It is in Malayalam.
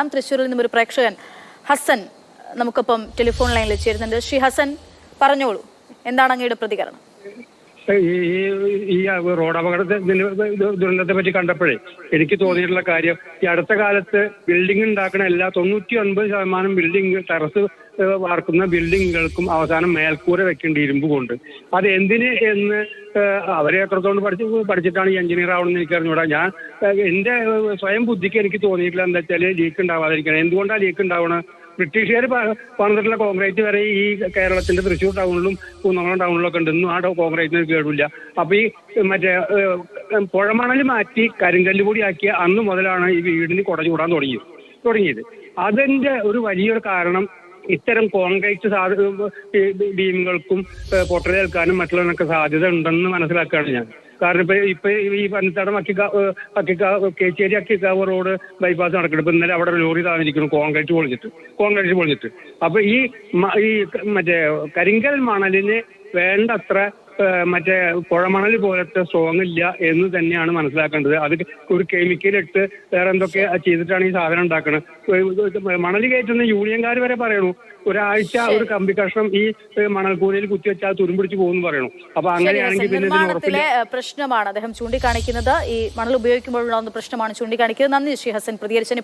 ാം തൃശ്ശൂരിൽ നിന്നും ഒരു പ്രേക്ഷകൻ ഹസൻ നമുക്കൊപ്പം ടെലിഫോൺ ലൈനിൽ ചേരുന്നുണ്ട് ശ്രീ ഹസൻ പറഞ്ഞോളൂ. എന്താണ് അങ്ങയുടെ പ്രതികരണം? ഈ ഈ- റോഡ് അപകടത്തെ ഇതിന് ദുരന്തത്തെ പറ്റി കണ്ടപ്പോഴേ എനിക്ക് തോന്നിയിട്ടുള്ള കാര്യം ഈ അടുത്ത കാലത്ത് ബിൽഡിംഗ് ഉണ്ടാക്കുന്ന എല്ലാ തൊണ്ണൂറ്റി ഒൻപത് ശതമാനം ബിൽഡിംഗ് ടെറസ് വാർക്കുന്ന ബിൽഡിങ്ങുകൾക്കും അവസാനം മേൽക്കൂര വെക്കേണ്ട ഇരുമ്പ് കൊണ്ട്. അത് എന്തിന് എന്ന് അവരെ എത്രത്തോളം പഠിച്ച് പഠിച്ചിട്ടാണ് ഈ എഞ്ചിനീയർ ആവണമെന്ന് എനിക്ക് അറിഞ്ഞൂടാ. ഞാൻ എന്റെ സ്വയം ബുദ്ധിക്ക് എനിക്ക് തോന്നിയിട്ടില്ല എന്താ വെച്ചാൽ ലീക്ക് ഉണ്ടാവാതിരിക്കണം. എന്തുകൊണ്ടാണ് ലീക്ക് ഉണ്ടാവണം? ബ്രിട്ടീഷുകാർ പണിതിട്ടുള്ള കോൺക്രീറ്റ് വരെ ഈ കേരളത്തിന്റെ തൃശ്ശൂർ ടൗണിലും കുന്നംകുളം ടൗണിലൊക്കെ ഉണ്ട്. ഇന്നും ആ കോൺക്രീറ്റിന് കേടില്ല അപ്പൊ ഈ മറ്റേ പുഴമണൽ മാറ്റി കരിങ്കല്ല് കൂടി ആക്കിയ അന്ന് മുതലാണ് ഈ വീടിന് കുട ചൂടാൻ തുടങ്ങിയത്. തുടങ്ങിയത്. അതിന്റെ ഒരു വലിയൊരു കാരണം ഇത്തരം കോൺക്രീറ്റ് സാധ ബീമുകൾക്കും പൊട്ടലേൽക്കാനും മറ്റുള്ളതിനൊക്കെ സാധ്യത ഉണ്ടെന്ന് മനസ്സിലാക്കുകയാണ് ഞാൻ. കാരണം ഇപ്പൊ ഇപ്പൊ ഈ പനത്തടം അക്കിക്കാവ് അക്കിക്കാവ് കേച്ചേരി അക്കിക്കാവ് റോഡ് ബൈപ്പാസ് നടക്കണം. ഇപ്പൊ ഇന്നലെ അവിടെ ലോറി താഴ്ന്നിരിക്കുന്നു കോൺക്രീറ്റ് പൊളിഞ്ഞിട്ട് കോൺക്രീറ്റ് പൊളിഞ്ഞിട്ട്. അപ്പൊ ഈ ഈ മറ്റേ കരിങ്കൽ മണലിന് വേണ്ടത്ര മറ്റേ പുഴമണൽ പോലത്തെ സ്ട്രോങ് ഇല്ല എന്ന് തന്നെയാണ് മനസ്സിലാക്കേണ്ടത്. അത് ഒരു കെമിക്കൽ ഇട്ട് വേറെ എന്തൊക്കെ ചെയ്തിട്ടാണ് ഈ സാധനം ഉണ്ടാക്കുന്നത് മണൽ കയറ്റുന്ന യൂണിയൻകാർ വരെ പറയണു. ഒരാഴ്ച ഒരു കമ്പി കഷ്ണം ഈ മണൽക്കൂലയിൽ കുത്തി കുത്തിവെച്ചാൽ തുരുമ്പിടിച്ച് പോകുന്നു പറയണു. അപ്പൊ അങ്ങനെയാണെങ്കിൽ പിന്നെ പ്രശ്നമാണ്. അദ്ദേഹം ചൂണ്ടിക്കാണിക്കുന്നത് ഈ മണൽ ഉപയോഗിക്കുമ്പോഴുള്ള പ്രശ്നമാണ് ചൂണ്ടിക്കാണിക്കുന്നത്. നന്ദി ശ്രീ ഹസൻ പ്രതികരിച്ചതിന്